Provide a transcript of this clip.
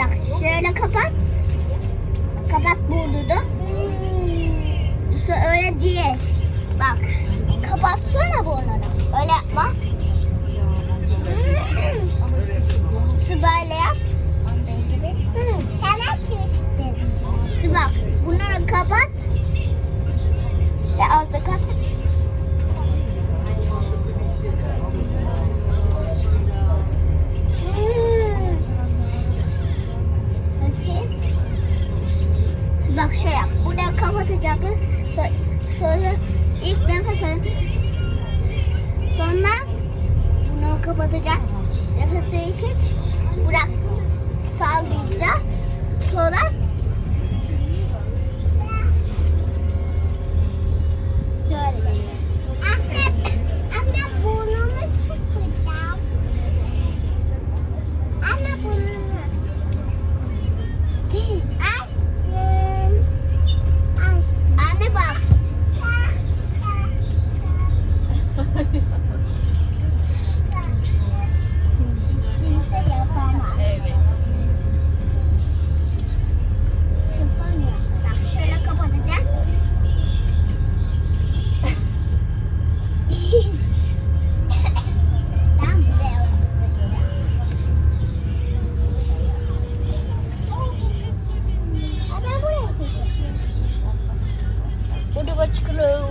Bak şöyle kapat. Kapat burnunu. Su öyle değil. Bak kapatsın yap şey yap. Buraya kapatacaksın. Sonra ilk nefes alın. Sonra bunu kapatacaksın. çıkılığı.